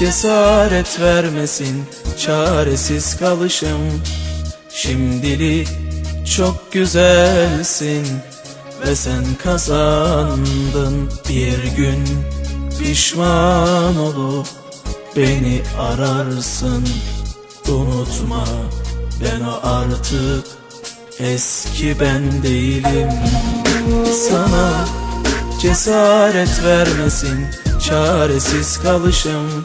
cesaret vermesin çaresiz kalışım. Şimdilik çok güzelsin ve sen kazandın. Bir gün pişman olup beni ararsın. Unutma ben o artık eski ben değilim. Sana cesaret vermesin çaresiz kalışım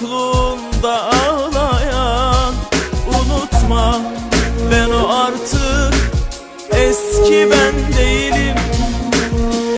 yokluğunda ağlayan Unutma ben o artık eski ben değilim